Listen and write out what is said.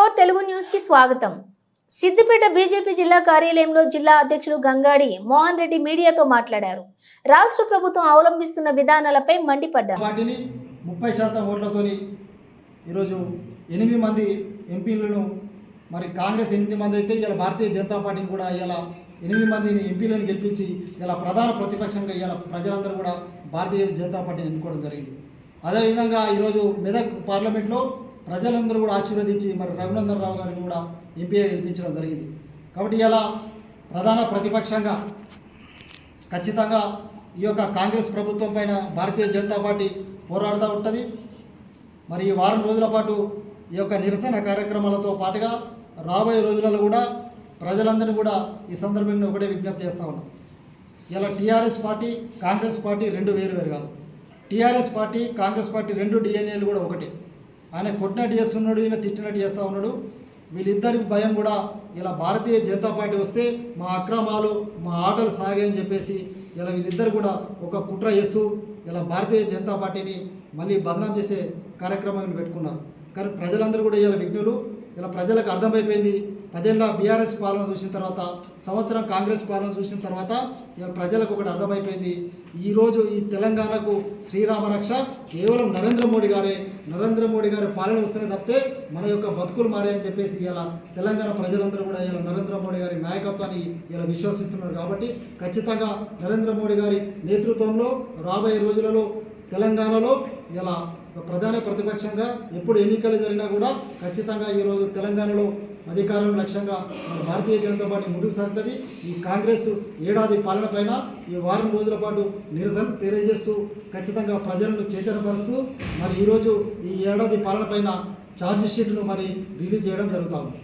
Four Telugu న్యూస్కి స్వాగతం. Siddipet BJP జిల్లా కార్యాలయంలో జిల్లా అధ్యక్షులు గంగాడి మోహన్ రెడ్డి మీడియాతో మాట్లాడారు. రాష్ట్ర ప్రభుత్వం అవలంబిస్తున్న విధానాలపై మండిపడ్డారు. పార్టీని ముప్పై శాతం ఓట్లతోని ఈరోజు ఎనిమిది మంది ఎంపీలను మరి కాంగ్రెస్ ఎనిమిది మంది అయితే ఇలా భారతీయ జనతా పార్టీని కూడా ఇలా ఎనిమిది మందిని ఎంపీలను గెలిపించి ఇలా ప్రధాన ప్రతిపక్షంగా ఇలా ప్రజలందరూ కూడా భారతీయ జనతా పార్టీని ఎన్నుకోవడం జరిగింది. అదేవిధంగా ఈరోజు మెదక్ పార్లమెంట్లో ప్రజలందరూ కూడా ఆశీర్వదించి మరి రఘునందన్ రావు గారిని కూడా ఎంపీగా గెలిపించడం జరిగింది. కాబట్టి ఇలా ప్రధాన ప్రతిపక్షంగా ఖచ్చితంగా ఈ యొక్క కాంగ్రెస్ ప్రభుత్వం పైన భారతీయ జనతా పార్టీ పోరాడుతూ ఉంటుంది. మరి ఈ వారం రోజుల పాటు ఈ యొక్క నిరసన కార్యక్రమాలతో పాటుగా రాబోయే రోజులలో కూడా ప్రజలందరినీ కూడా ఈ సందర్భంగా ఒకటే విజ్ఞప్తి చేస్తూ ఉన్నాం. ఇలా టీఆర్ఎస్ పార్టీ కాంగ్రెస్ పార్టీ రెండు వేరు వేరు కాదు. టీఆర్ఎస్ పార్టీ కాంగ్రెస్ పార్టీ రెండు డిఎన్ఏలు కూడా ఒకటే. ఆయన కొట్టినట్టు చేస్తున్నాడు ఈయన తిట్టినట్టు చేస్తూ ఉన్నాడు. వీళ్ళిద్దరికి భయం కూడా. ఇలా భారతీయ జనతా పార్టీ వస్తే మా అక్రమాలు మా ఆటలు సాగాయని చెప్పేసి ఇలా వీళ్ళిద్దరు కూడా ఒక కుట్ర చేస్తూ ఇలా భారతీయ జనతా పార్టీని మళ్ళీ బదనాం చేసే కార్యక్రమం పెట్టుకున్నారు. కానీ ప్రజలందరూ కూడా ఇలా విఘ్నులు. ఇలా ప్రజలకు అర్థమైపోయింది. పదేళ్ళ బీఆర్ఎస్ పాలన చూసిన తర్వాత సంవత్సరం కాంగ్రెస్ పాలన చూసిన తర్వాత ప్రజలకు ఒకటి అర్థమైపోయింది. ఈరోజు ఈ తెలంగాణకు శ్రీరామరక్ష కేవలం నరేంద్ర మోడీ గారే నరేంద్ర మోడీ గారి పాలన వస్తేనే తప్పితే మన యొక్క బతుకులు మారాయని చెప్పేసి ఇలా తెలంగాణ ప్రజలందరూ కూడా ఇలా నరేంద్ర మోడీ గారి నాయకత్వాన్ని ఇలా విశ్వసిస్తున్నారు కాబట్టి ఖచ్చితంగా నరేంద్ర మోడీ గారి నేతృత్వంలో రాబోయే రోజులలో తెలంగాణలో ఇలా ప్రధాన ప్రతిపక్షంగా ఎప్పుడు ఎన్నికలు జరిగినా కూడా ఖచ్చితంగా ఈరోజు తెలంగాణలో అధికారం లక్ష్యంగా మన భారతీయ జనతా పార్టీ ముందుకు సాగుతుంది. ఈ కాంగ్రెస్ ఏడాది పాలన పైన ఈ వారం రోజుల పాటు నిరసన తెలియజేస్తూ ఖచ్చితంగా ప్రజలను చైతన్యపరుస్తూ మరి ఈరోజు ఈ ఏడాది పాలన పైన ఛార్జ్ షీట్ను మరి రిలీజ్ చేయడం జరుగుతూ ఉంది.